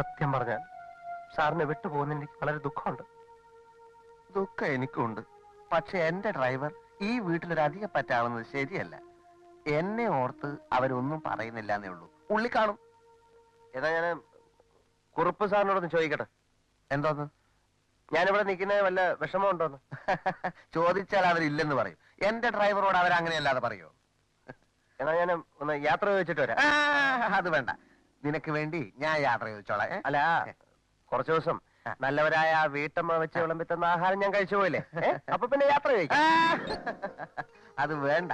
സത്യം പറഞ്ഞാൽ സാറിനെ വിട്ടുപോകുന്ന എനിക്ക് വളരെ ദുഃഖമുണ്ട്. ദുഃഖം എനിക്കുണ്ട്. പക്ഷെ എന്റെ ഡ്രൈവർ ഈ വീട്ടിലൊരു അധിക പറ്റാവുന്നത് ശരിയല്ല. എന്നെ ഓർത്ത് അവരൊന്നും പറയുന്നില്ല എന്നേ ഉള്ളൂ. ഉള്ളി കാണും. ഏതാ ഞാൻ കുറുപ്പ് സാറിനോടൊന്ന് ചോദിക്കട്ടെ? എന്തോന്ന്? ഞാനിവിടെ നിൽക്കുന്നത് വല്ല വിഷമമുണ്ടോന്ന് ചോദിച്ചാൽ അവരില്ലെന്ന് പറയും. എന്റെ ഡ്രൈവറോട് അവരങ്ങനെയല്ലാതെ പറയുമോ പറയോ? എന്നാ ഞാൻ ഒന്ന് യാത്ര ചോദിച്ചിട്ട് വരാം. ആ, അത് വേണ്ട. നിനക്ക് വേണ്ടി ഞാൻ യാത്ര ചോദിച്ചോളാം ഏ? അല്ല കുറച്ചു ദിവസം നല്ലവരായ ആ വീട്ടമ്മ വെച്ച് വിളമ്പിത്തുന്ന ആഹാരം ഞാൻ കഴിച്ചു പോയില്ലേ? ഏ? അപ്പൊ പിന്നെ യാത്ര ആ, അത് വേണ്ട.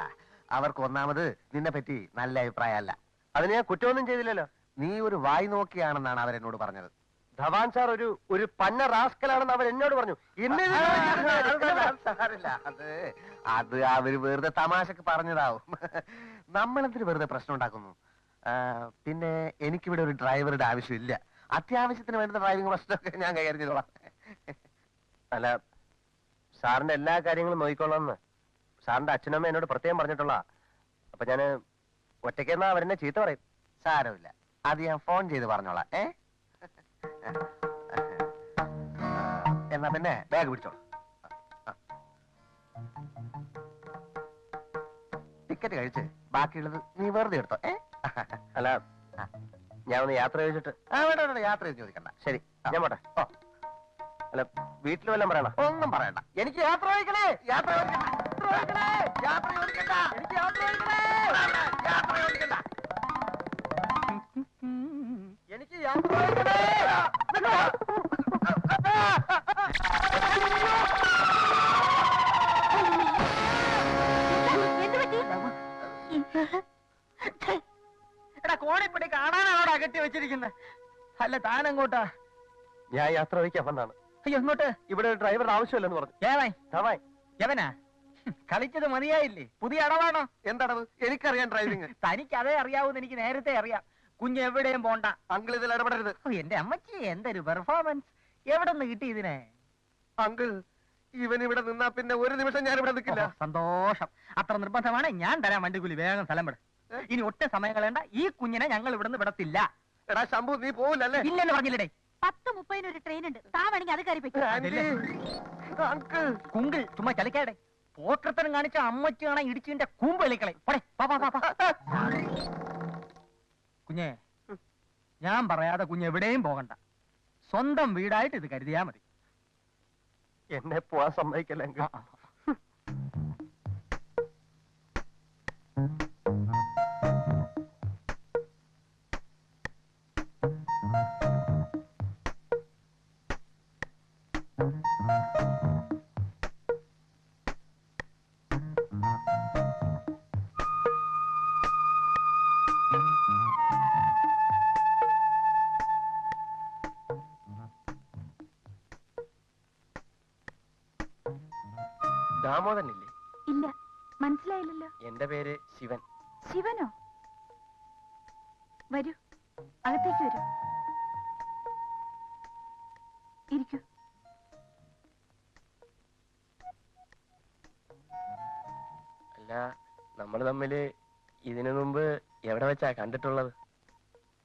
അവർക്ക് ഒന്നാമത് നിന്നെ പറ്റി നല്ല അഭിപ്രായമല്ല. അതിന് ഞാൻ കുറ്റമൊന്നും ചെയ്തില്ലല്ലോ. നീ ഒരു വായി നോക്കിയാണെന്നാണ് അവരെന്നോട് പറഞ്ഞത്. ധവാൻ സാർ ഒരു ഒരു പന്ന റാസ്കലാണെന്ന് അവർ എന്നോട് പറഞ്ഞു. ഇന്ന് ഇത് അത് സാരില്ല. അത് അത് അവർ വെറുതെ തമാശക്ക് പറഞ്ഞതാവും. നമ്മളെന്തിന് വെറുതെ പ്രശ്നം ഉണ്ടാക്കുന്നു? പിന്നെ എനിക്കിവിടെ ഒരു ഡ്രൈവറുടെ ആവശ്യമില്ല. അത്യാവശ്യത്തിന് വേണ്ടുന്ന ഡ്രൈവിംഗ് പ്രശ്നമൊക്കെ ഞാൻ കൈകാര്യം അല്ല സാറിന്റെ എല്ലാ കാര്യങ്ങളും നോക്കിക്കോളാന്ന് സാറിന്റെ അച്ഛനമ്മ എന്നോട് പ്രത്യേകം പറഞ്ഞിട്ടുള്ള. അപ്പൊ ഞാൻ ഒറ്റയ്ക്കെന്നാ അവരെന്നെ ചീത്ത പറയും? സാരമില്ല. അത് ഞാൻ ഫോൺ ചെയ്ത് പറഞ്ഞോളാം. ഏ? എന്നാ പിന്നെ ബാഗ് പിടിച്ചോളാം. ടിക്കറ്റ് കഴിച്ച് ബാക്കിയുള്ളത് നീ വെറുതെ എടുത്തോ. ഏ? അല്ല ഞാൻ ഒന്ന് യാത്ര ചോദിച്ചിട്ട് ആ വേണ്ട വേണ്ട യാത്ര ചെയ്ത് ചോദിക്കണ്ട. ശരി. ഞാൻ പോട്ടെ. ഓ. അല്ല വീട്ടിൽ വല്ലതും പറയണ? ഒന്നും പറയണ്ട. എനിക്ക് യാത്ര ചോദിക്കണേ. യാത്ര ചോദിക്കണ്ട. യാത്ര ചോദിക്കണ്ട. എനിക്ക് യാത്ര ചോദിക്കണേ. യാത്ര ചോദിക്കണ്ട. എനിക്ക് യാത്ര ചോദിക്കണേ അല്ല ഞാൻ യാത്ര വന്നാണ്. അയ്യോ എങ്ങോട്ട്? ഇവിടെ ഡ്രൈവർ ഡ്രൈവറുടെ ആവശ്യമില്ലെന്ന് പറഞ്ഞു. ഹും, കളിച്ചത് മതിയായില്ലേ? പുതിയ അടവാണോ? എന്താണത് എനിക്കറിയാം ഡ്രൈവിംഗ് തനിക്ക് അതേ അറിയാവൂന്ന് എനിക്ക് നേരത്തെ അറിയാം. കുഞ്ഞ് എവിടെയും പോണ്ട. അങ്കിൾ ഇതിൽ ഇടപെടരുത്. ഓ, എന്റെ അമ്മച്ചി എന്തൊരു പെർഫോമൻസ് എവിടെ നിന്ന് കിട്ടി ഇതിനെ? അങ്കിൾ ഇവൻ ഇവിടെ നിന്നാ പിന്നെ ഒരു നിമിഷം ഞാൻ ഇവിടെ നിൽക്കില്ല. സന്തോഷം. അത്ര നിർബന്ധമാണ്. ഞാൻ തരാം വണ്ടിക്കൂലി. വേഗം സ്ഥലം വിട. ഇനി ഒട്ടും സമയം കളയണ്ട. ഈ കുഞ്ഞിനെ ഞങ്ങൾ ഇവിടുന്ന് വിടത്തില്ല. എടാ ശംഭു നീ പോവില്ലല്ലേ? ഇല്ലെന്ന് പറഞ്ഞില്ലേ പത്ത് മുപ്പതിന് ഒരു ട്രെയിൻ ഉണ്ട് താവണെങ്കിൽ അത് കയറി പറ്റും അങ്കിൾ. കുങ്കിൾ ചുമ്മാ ചലിക്കാടെ പോക്കർത്തനം കാണിച്ച അമ്മച്ചി കാണാൻ ഇടിച്ചിന്റെ കൂമ്പ് കളിക്കളെ പോടെ, വാ, വാ, വാ, വാ. കുഞ്ഞേ ഞാൻ പറയാതെ കുഞ്ഞ് എവിടെയും പോകണ്ട. സ്വന്തം വീടായിട്ട് ഇത് കരുതിയാ മതി. എന്നെ പോവാൻ സമ്മതിക്കല്ല ആ, ആ. ദാമോദരനില്ലേ വരൂ. അകത്തേക്ക് വരൂ. ഇരിക്കൂ. അല്ല നമ്മൾ തമ്മിൽ ഇതിനു മുമ്പ് എവിടെ വെച്ചാ കണ്ടിട്ടുള്ളത്?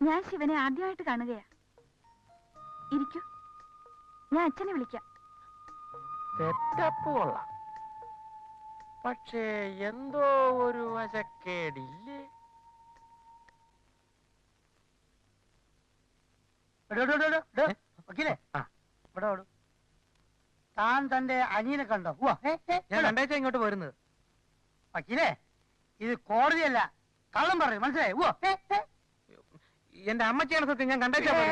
ഞാൻ ശിവനെ ആദ്യമായിട്ട് കാണുകയാ. ഇരിക്കൂ. ഞാൻ അച്ഛനെ വിളിക്കാം. സെറ്റപ്പ് കൊള്ളാം പക്ഷേ എന്തോ ഒരു വശക്കേടില്ലേ എടോ, എടോ, എടോ, എടോ, എടോ. വക്കീലേ. ഇവിടെ ഓടും താൻ തന്റെ അനിയനെ കണ്ടോ? ഞാൻ. രണ്ടാഴ്ച ഇങ്ങോട്ട് വരുന്നത് വക്കീലേ ഇത് കോടതിയല്ല കള്ളം പറയും മനസ്സിലായി. എന്റെ അമ്മച്ചിയാണ് സത്യം ഞാൻ രണ്ടാഴ്ച ഏ,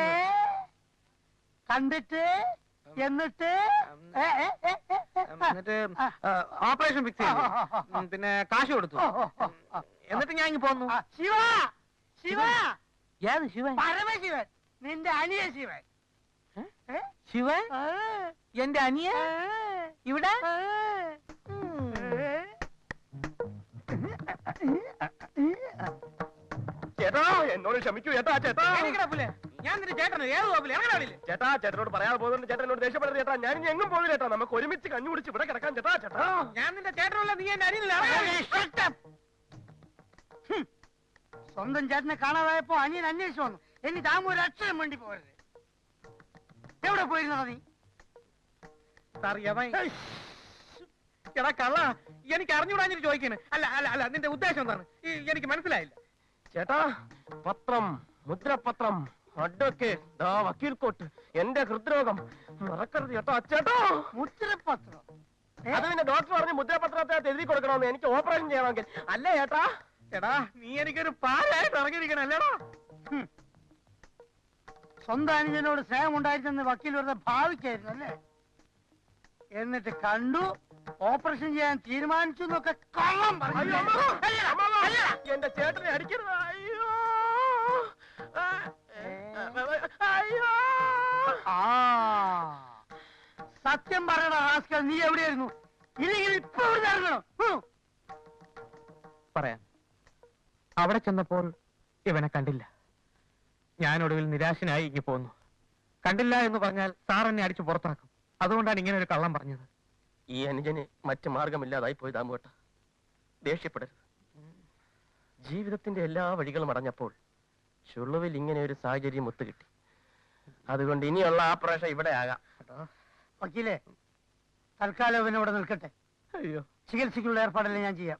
കണ്ടിട്ട് എന്നിട്ട്? എന്നിട്ട് ഓപ്പറേഷൻ ഫിക്സ് ആ. പിന്നെ കാശ് കൊടുത്തു. എന്നിട്ട് ഞാൻ ഇങ്ങ് പോന്നു. ശിവ! ശിവ! ഏത് ശിവൻ? പരമശിവൻ. നിന്റെ അനിയ ശിവൻ? ശിവൻ? എന്റെ അനിയ ഇവിടെ? ചേട്ടാ എന്നോട് ക്ഷമിക്കൂ. ചേട്ടാ ചേട്ടാ. ഞാൻ നിന്റെ ചേട്ടന് ഏത് കോപ്പിൽ? ഇറങ്ങടാ ചേട്ടാ ചേട്ടനോട് പറയാതെ പോകുന്നുണ്ട് ചേട്ടൻ എന്നോട് ദേഷ്യപ്പെടരുത് ചേട്ടാ. ഞാൻ ഇനി എങ്ങും പോകില്ല ചേട്ടാ. നമുക്ക് ഒരുമിച്ച് കഞ്ഞി കുടിച്ച് ഇവിടെ കിടക്കാൻ ചേട്ടാ ചേട്ടാ. ഞാൻ നിന്റെ ചേട്ടനുള്ള നീ എന്റെ അനിയനില്ല. സ്വന്തം ചേട്ടനെ കാണാതായപ്പോ അനിയൻ അന്വേഷിച്ചു വന്നു. ഇനി താമ ഒരു അക്ഷരം വേണ്ടി പോരുത് എവിടെ പോയിരുന്നോ നീ എടാ കള്ള എനിക്ക് അറിഞ്ഞൂടാഞ്ഞിട്ട് ചോദിക്കാണ്. അല്ല അല്ല അല്ല നിന്റെ ഉദ്ദേശം എന്താണ്? എനിക്ക് മനസ്സിലായില്ല. ചേട്ടാ പത്രം മുദ്രപത്രം അഡ്വക്കേറ്റ് ദാ വക്കീൽ കോട്ട് എന്റെ ഹൃദ്രോഗം. മറക്കരുത് ചേട്ടാ ചേട്ടാ. മുദ്രപത്രം? അത് പിന്നെ ഡോക്ടർ പറഞ്ഞു മുദ്രപത്രത്തെ എഴുതി കൊടുക്കണമെന്ന് എനിക്ക് ഓപ്പറേഷൻ ചെയ്യണമെങ്കിൽ. അല്ലേ ചേട്ടാ? എടാ നീ എനിക്കൊരു പാലായിട്ട് ഇറങ്ങിയിരിക്കണം അല്ലേടാ. സ്വന്തം അനുജനോട് സ്നേഹം ഉണ്ടായിരുന്നെന്ന് വക്കീൽ വെറുതെ ഭാവിക്കായിരുന്നു അല്ലേ? എന്നിട്ട് കണ്ടു ഓപ്പറേഷൻ ചെയ്യാൻ തീരുമാനിച്ചു എന്നൊക്കെ കള്ളം പറഞ്ഞു. എന്റെ ചേട്ടനെ അടിക്കരുത്. അയ്യോ. ആ, അയ്യോ. ആ. സത്യം പറയണ റാസ്കൽ നീ എവിടെയായിരുന്നു? ഇല്ലെങ്കിൽ ഇപ്പൊ. പറയാം. അവിടെ ചെന്നപ്പോൾ ഇവനെ കണ്ടില്ല. ഞാൻ ഒടുവിൽ നിരാശനായി ഇങ്ങി പോന്നു. കണ്ടില്ല എന്ന് പറഞ്ഞാൽ സാർ എന്നെ അടിച്ചു പുറത്താക്കും. അതുകൊണ്ടാണ് ഇങ്ങനെ ഒരു കള്ളം പറഞ്ഞത്. ഈ അനുജന് മറ്റു മാർഗമില്ലാതായി പോയി ദാമുവേട്ട ദേഷ്യപ്പെടരുത്. ജീവിതത്തിന്റെ എല്ലാ വഴികളും അടഞ്ഞപ്പോൾ ചുള്ളുവിൽ ഇങ്ങനെ ഒരു സാഹചര്യം ഒത്തുകിട്ടി. അതുകൊണ്ട് ഇനിയുള്ള ആ ആപ്രേഷൻ ഇവിടെ ആകാം. വക്കീലേ തൽക്കാലം ഇവനോട് നിൽക്കട്ടെ. അയ്യോ. ചികിത്സയ്ക്കുള്ള ഏർപ്പാടെല്ലാം ഞാൻ ചെയ്യാം.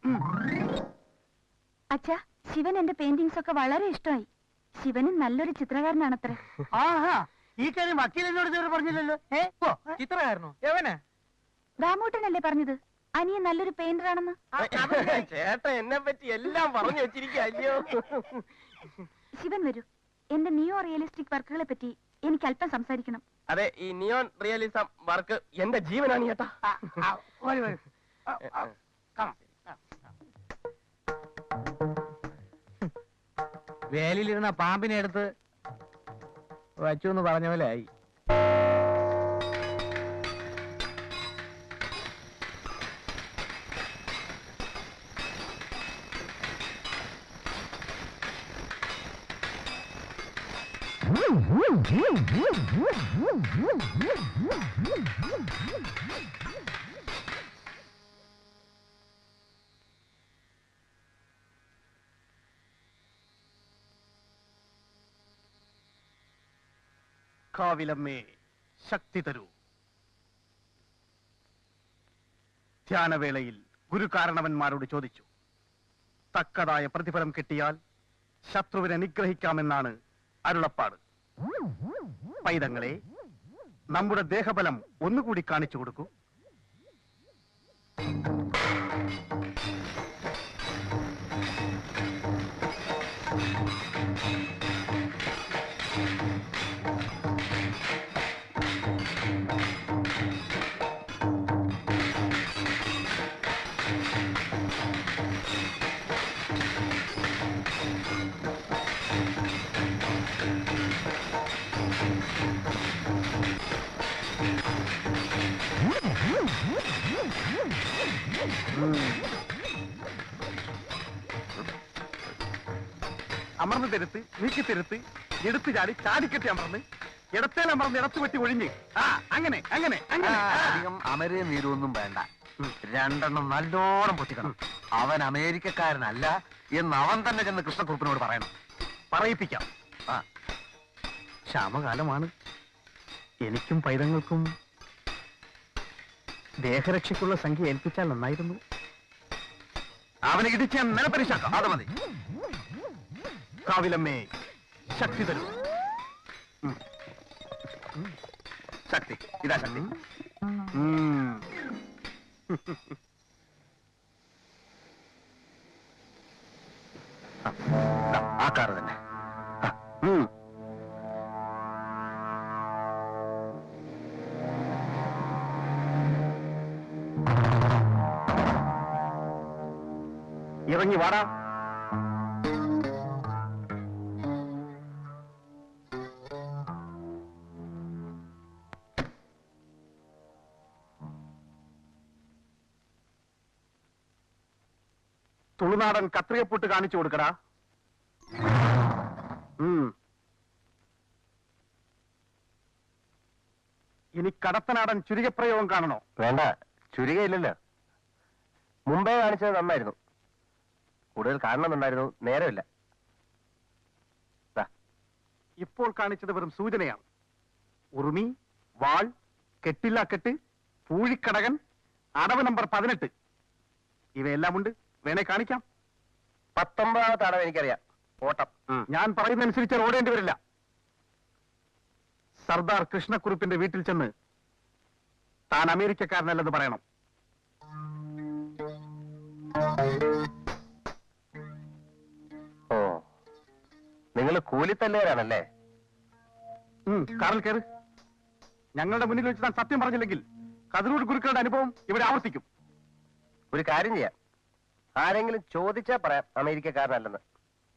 അച്ഛാ ശിവൻ എന്റെ പെയിന്റിങ്സ് ഒക്കെ വളരെ ഇഷ്ടമായി. ശിവനും നല്ലൊരു ചിത്രകാരനാണത്രേ. ആഹാ ഈ കാര്യം വക്കീലിനോട് പറഞ്ഞില്ലല്ലോ. ഏ? ഓ ഏ? ചിത്രമായിരുന്നു എവനെ ദാമൂട്ടനല്ലേ പറഞ്ഞത്? അനിയൻ നല്ലൊരു പെയിന്റർ ആണെന്ന് ചേട്ടൻ എന്നെ പറ്റി എല്ലാം പറഞ്ഞു വെച്ചിരിക്കോ ശിവൻ വരൂ. എന്റെ നിയോ റിയലിസ്റ്റിക് വർക്കുകളെ പറ്റി എനിക്ക് അല്പം സംസാരിക്കണം. അതെ ഈ നിയോൺ റിയലിസം വർക്ക് എന്റെ ജീവനാണ് ചേട്ടാ. വേലിയിലിരുന്ന പാമ്പിനെ എടുത്ത് വച്ചു എന്ന് പറഞ്ഞ പോലെ ആയി. കാവിലമ്മേ ശക്തി തരൂ. ധ്യാനവേളയിൽ ഗുരുകാരണവന്മാരോട് ചോദിച്ചു. തക്കതായ പ്രതിഫലം കിട്ടിയാൽ ശത്രുവിനെ നിഗ്രഹിക്കാമെന്നാണ് അരുളപ്പാട്. പൈതങ്ങളെ നമ്മുടെ ദേഹബലം ഒന്നുകൂടി കാണിച്ചു കൊടുക്കൂ. അമർന്ന് തിരുത്ത് നീക്കി തിരുത്ത് എടുത്തു ചാടി ചാടിക്കെട്ടി അമർന്ന് ഇടത്തേൽ അമർന്ന് ഇടത്ത് വെട്ടി ഒഴിഞ്ഞ്. ആ അങ്ങനെ അങ്ങനെ അങ്ങനെ. അധികം അമരേ നീരൊന്നും വേണ്ട. രണ്ടെണ്ണം നല്ലോണം പൊട്ടിക്കണം. അവൻ അമേരിക്കക്കാരനല്ല എന്ന് അവൻ തന്നെ ചെന്ന് കൃഷ്ണക്കുറുപ്പിനോട് പറയണം. പറയിപ്പിക്കാം. ആ. ക്ഷാമകാലമാണ്. എനിക്കും പൈതങ്ങൾക്കും ദേഹരക്ഷയ്ക്കുള്ള സംഖ്യ ഏൽപ്പിച്ചാൽ നന്നായിരുന്നു അവനെ ഇടിച്ച് ഞാൻ നിലപരിശാക്കാം അത് മതി കാവിലമ്മേ ശക്തി തരൂ ഉം. ഉം. ശക്തി ഇതാ ശക്തി ഉം. ആ, ദാ, ആ കാറ് തന്നെ ഇറങ്ങി വാടാ. തുളുനാടൻ കത്രികപ്പൊട്ട് കാണിച്ചു കൊടുക്കടാ. ഇനി കടത്തനാടൻ ചുരികപ്രയോഗം കാണണോ? വേണ്ട ചുരുകയില്ലല്ലോ. മുമ്പേ കാണിച്ചത് നന്നായിരുന്നു. കൂടുതൽ കാണണമെന്നുണ്ടായിരുന്നു നേരമില്ല. ഇപ്പോൾ കാണിച്ചത് വെറും സൂചനയാണ്. ഉറുമി വാൾ കെട്ടില്ല കെട്ട് പൂഴിക്കടകൻ അടവ് നമ്പർ പതിനെട്ട്. ഇവയെല്ലാം ഉണ്ട്. വേണേ കാണിക്കാം. പത്തൊമ്പതാമത്തെ അടവ് എനിക്കറിയാം. ഓട്ടം. ഞാൻ പറയുന്നതനുസരിച്ച് ഓടേണ്ടി വരില്ല. സർദാർ കൃഷ്ണക്കുറുപ്പിന്റെ വീട്ടിൽ ചെന്ന് താൻ അമേരിക്കക്കാരനല്ലെന്ന് പറയണം. ഓ. നിങ്ങൾ കൂലിത്തല്ലുകാരാണല്ലേ ഉം, കാറിൽ കയറി. ഞങ്ങളുടെ മുന്നിൽ വെച്ച് താൻ സത്യം പറഞ്ഞില്ലെങ്കിൽ കതിരൂർ ഗുരുക്കളുടെ അനുഭവം ഇവിടെ ആവർത്തിക്കും. ഒരു കാര്യം ചെയ്യാം. ആരെങ്കിലും ചോദിച്ചാ പറയാം അമേരിക്കക്കാരനല്ലെന്ന്.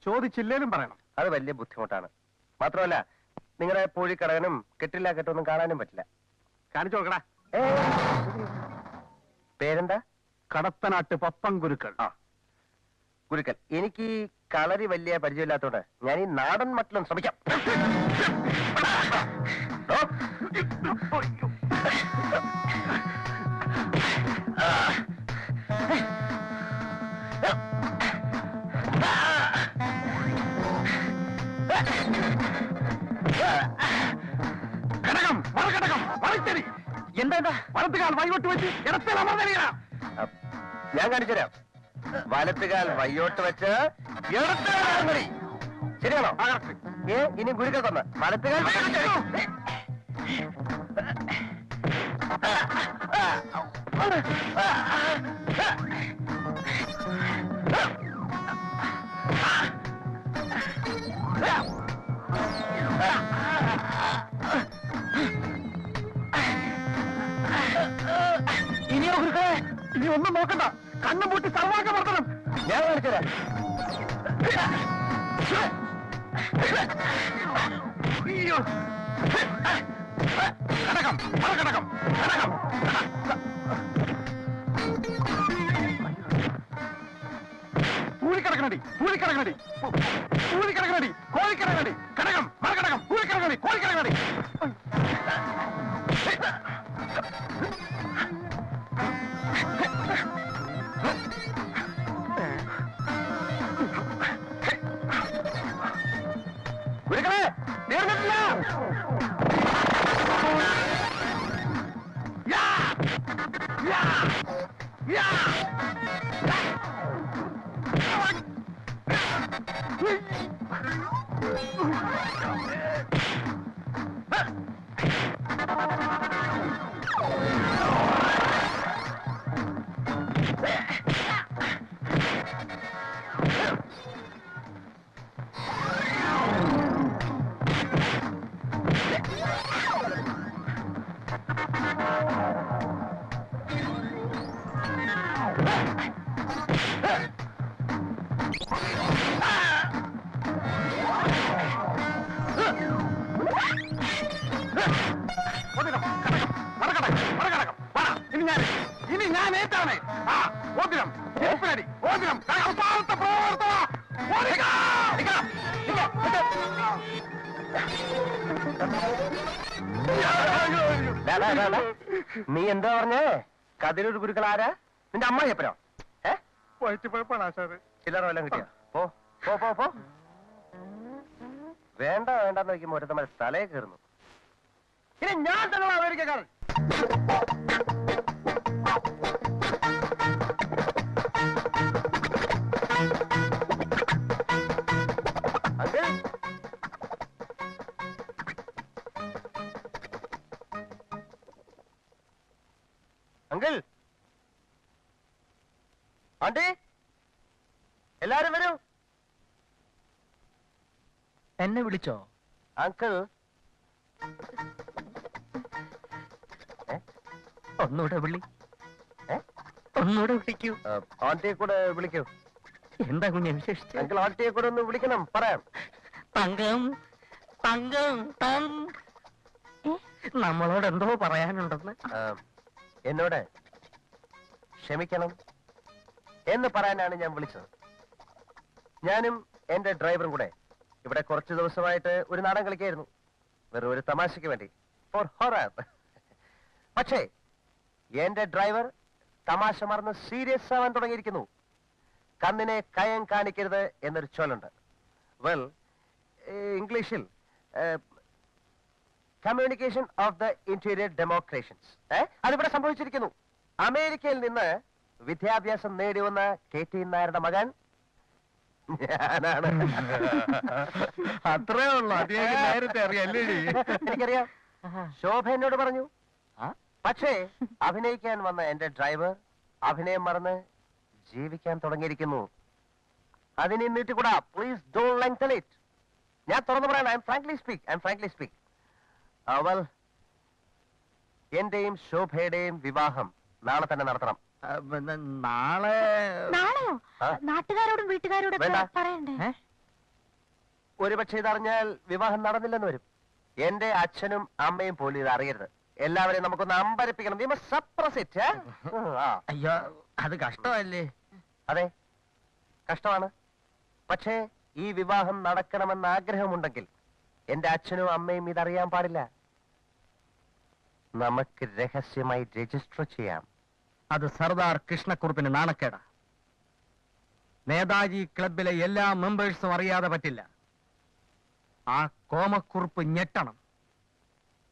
ചോദിച്ചില്ലേലും പറയണം. അത് വലിയ ബുദ്ധിമുട്ടാണ്. മാത്രമല്ല നിങ്ങളുടെ പൂഴിക്കടകനും കെട്ടില്ല കെട്ടൊന്നും കാണാനും പറ്റില്ല. കാണിച്ചു കൊടുക്കടാ. പേരെന്താ? കടത്തനാട്ട് പപ്പം ഗുരുക്കൾ. ആ. ഗുരുക്കൽ എനിക്ക് കളരി വലിയ പരിചയമില്ലാത്തോണ്ട് ഞാൻ ഈ നാടൻ മട്ടിലും ശ്രമിക്കാം. വലത്തുകാൽ വയ്യോട്ട് വെച്ച് അരങ്ങടി. ശരിയാണോ. ഏ ഇനി ഗുരുക്കൊന്ന് വലത്തുകാൽ. ഇനിയോ ഗുരുക്കളെ ഇനി ഒന്നും നോക്കണ്ട കണ്ണും പൂട്ടി സർവാംഗ വർദ്ധനം ഞാൻ കാണിച്ചുതരാം. കടകം മറുകടകം കടകം പൂഴിക്കടക്കണടി പൂഴിക്കടക്കണടി പൂഴിക്കടക്കണടി കോഴിക്കടക്കണടി. കടകം മറുകടകം പൂഴിക്കടക്കണടി കോഴിക്കടക്കണടി. യാ! ഇനി ഞാൻ ഏറ്റാണ് ആ ഓതിരം ചെരുപ്പിനടി ഓതിരം അവസാനത്തെ പ്രവർത്തന. നീ എന്താ പറഞ്ഞേ? കതിരൂർ ഗുരുക്കൾ ആരാ? നിന്റെ അമ്മ ആശാറ് ചില്ലറ വല്ലതും കിട്ടിയോ? പോ പോ പോ പോ. വേണ്ട വേണ്ടെന്ന് നോക്കുമ്പോ ഒരുത്തമ്മ തലയെ കയറുന്നു. ഇനി ഞാൻ തന്നെ അമേരിക്കക്കാരൻ ആണ്ടി എല്ലാരും വരൂ. എന്നെ വിളിച്ചോ? അങ്കിൾ. ഒന്നുകൂടെ വിളി. ഏ? ഒന്നുകൂടെ വിളിക്കൂ. ആന്റിയെ കൂടെ വിളിക്കൂ. എന്താ കുഞ്ഞെ വിശേഷിച്ചു? അങ്കിൾ ആന്റിയെ കൂടെ ഒന്ന് വിളിക്കണം. പറയാം. തങ്കം തങ്കം തം. നമ്മളോട് എന്തോ പറയാനുണ്ടെന്ന്. എന്നോട് ക്ഷമിക്കണം. എന്ന് പറയാനാണ് ഞാൻ വിളിച്ചത്. ഞാനും എന്റെ ഡ്രൈവറും കൂടെ ഇവിടെ കുറച്ച് ദിവസമായിട്ട് ഒരു നാടൻ കളിക്കായിരുന്നു. വെറും ഒരു തമാശയ്ക്ക് വേണ്ടി. ഫോർ ഹൊറർ പക്ഷേ എന്റെ ഡ്രൈവർ തമാശ മറന്ന് സീരിയസ് ആവാൻ തുടങ്ങിയിരിക്കുന്നു. കണ്ണിനെ കയം കാണിക്കരുത് എന്നൊരു ചൊല്ലുണ്ട്. വെൽ ഇംഗ്ലീഷിൽ communication of the interior democrations അതിവിടെ സംഭവിച്ചിരിക്കുന്നു. അമേരിക്കയിൽ നിന്ന് വിദ്യാഭ്യാസം നേടി വന്ന കെ ടി നായരുടെ മകൻ ഞാനാണ്. അത്രേ ഉള്ളൂ. അദ്ദേഹം നേരത്തെ അറിയാം. എനിക്കറിയാം. ശോഭ എന്നോട് പറഞ്ഞു. പക്ഷേ അഭിനയിക്കാൻ വന്ന എന്റെ ഡ്രൈവർ അഭിനയം മറന്ന് ജീവിക്കാൻ തുടങ്ങിയിരിക്കുന്നു. അതിനെ നീട്ടിക്കൂടാ. പ്ലീസ് ഡോൺ ലെങ്തൻ ഇറ്റ് ഞാൻ തുറന്നു പറയാൻ I'm frankly speak I'm frankly speak അവൾ എന്റെയും ശോഭയുടെയും വിവാഹം നാളെ തന്നെ നടത്തണം. നാളെ നാളെയോ? ആ? നാട്ടുകാരോടും വീട്ടുകാരോടും വേണ്ട. പറയണ്ടേ? ഒരുപക്ഷെ ഇതറിഞ്ഞാൽ വിവാഹം നടന്നില്ലെന്ന് വരും. എന്റെ അച്ഛനും അമ്മയും പോലും ഇത് അറിയരുത് എല്ലാവരെയും നമുക്കൊന്ന് അമ്പരപ്പിക്കണം. വി സപ്രസ് ഇറ്റ് ഏ? അയ്യോ അത് കഷ്ടമല്ലേ? അതെ. കഷ്ടമാണ്. പക്ഷേ ഈ വിവാഹം നടക്കണമെന്ന് ആഗ്രഹമുണ്ടെങ്കിൽ എന്റെ അച്ഛനും അമ്മയും ഇതറിയാൻ പാടില്ല. നമുക്ക് രഹസ്യമായി രജിസ്റ്റർ ചെയ്യാം. അത് സർദാർ കൃഷ്ണക്കുറുപ്പിന് നാണക്കേടാ. നേതാജി ക്ലബിലെ എല്ലാ മെമ്പേഴ്സും അറിയാതെ പറ്റില്ല. ആ കോമക്കുറുപ്പ് ഞെട്ടണം.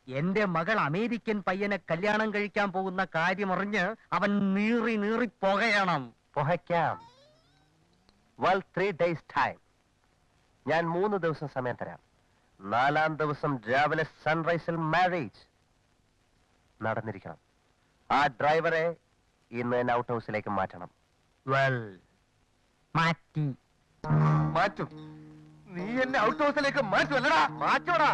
എന്റെ മകൾ അമേരിക്കൻ പയ്യനെ കല്യാണം കഴിക്കാൻ പോകുന്ന കാര്യമറിഞ്ഞ് അവൻ നീറി നീറി പുകയണം. പുകയ്ക്കാം. വെൽ ത്രീ ഡേയ്സ് ടൈം ഞാൻ മൂന്ന് ദിവസം സമയം തരാം. നാലാം ദിവസം രാവിലെ സൺറൈസിൽ മാരേജ് നടന്നിരിക്കണം. ആ ഡ്രൈവറെ ഇന്ന് തന്നെ ഔട്ട് ഹൗസിലേക്ക് മാറ്റണം. വെൽ മാറ്റി. മാറ്റും. നീ എന്നെ ഔട്ട് ഹൗസിലേക്ക് മാറ്റുമല്ലടാ മാറ്റോടാ.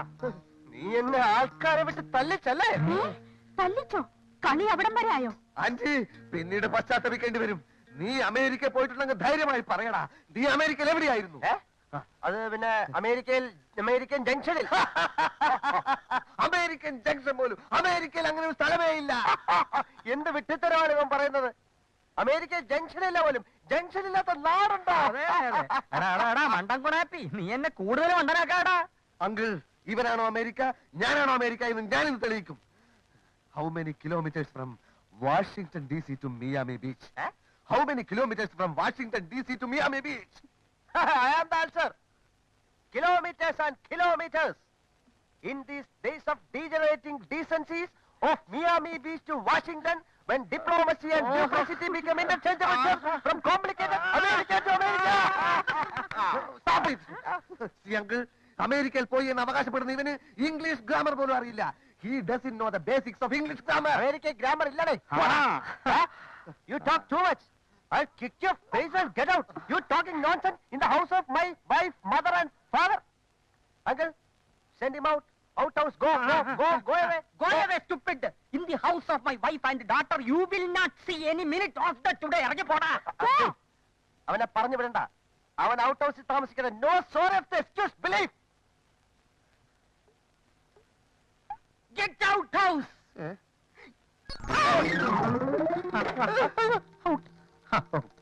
നീ എന്നെ ആൾക്കാരെ വിട്ട് തല്ലിച്ചല്ലേ? തല്ലിച്ചോ? കളി അവിടം വരെ ആയോ? ആന്റി പിന്നീട് പശ്ചാത്തപിക്കേണ്ടി വരും. നീ അമേരിക്ക പോയിട്ടുണ്ടെങ്കിൽ ധൈര്യമായി പറയടാ. നീ അമേരിക്കയിൽ എവിടെയായിരുന്നു? ഏ? അത് പിന്നെ അമേരിക്കയിൽ അമേരിക്കൻ ജംഗ്ഷനിൽ. അമേരിക്കൻ ജംഗ്ഷൻ പോലും. അമേരിക്കയിൽ അങ്ങനെ ഒരു സ്ഥലമേ ഇല്ല. എന്ത് വിട്ടിത്തരമാണ് ഇവൻ പറയുന്നത്? അമേരിക്ക ജംഗ്ഷനില്ല പോലും. ജംഗ്ഷനില്ലാത്ത നാടുണ്ടോ? മണ്ടൻ കുണാപ്പി നീ എന്നെ കൂടുതൽ മണ്ടനാക്കാടാ. അങ്കിൾ ഇവനാണോ അമേരിക്ക? ഞാനാണോ അമേരിക്ക എന്ന് ഞാനിത് തെളിയിക്കും. How many kilometres from Washington D C to Miami beach how many kilometres from Washington D C to Miami beach I am the answer. Kilometers and kilometers. In these days of degenerating decencies of Miami Beach to Washington, when diplomacy and duplicity become interchangeable terms from complicated America to America. Stop it. See, uncle, അമേരിക്കയിൽ പോയി എന്ന് അവകാശപ്പെടുന്ന ഇവന് English grammar പോലും അറിയില്ല he does know the basics of English grammar America grammar ഇല്ലടേ You talk too much. I'll kick your face and get out. You're talking nonsense in the house of my wife, mother and father. Uncle, send him out. Out house. Go, go, go, go away. Go go away, stupid! In the house of my wife and daughter, you will not see any minute of the today. ഇറങ്ങി പോടാ അവനെ പറഞ്ഞു വിടണ്ട അവൻ out ഹൗസിൽ താമസിക്കണം no sorry of the excuse believe Get out house! Out! Oh,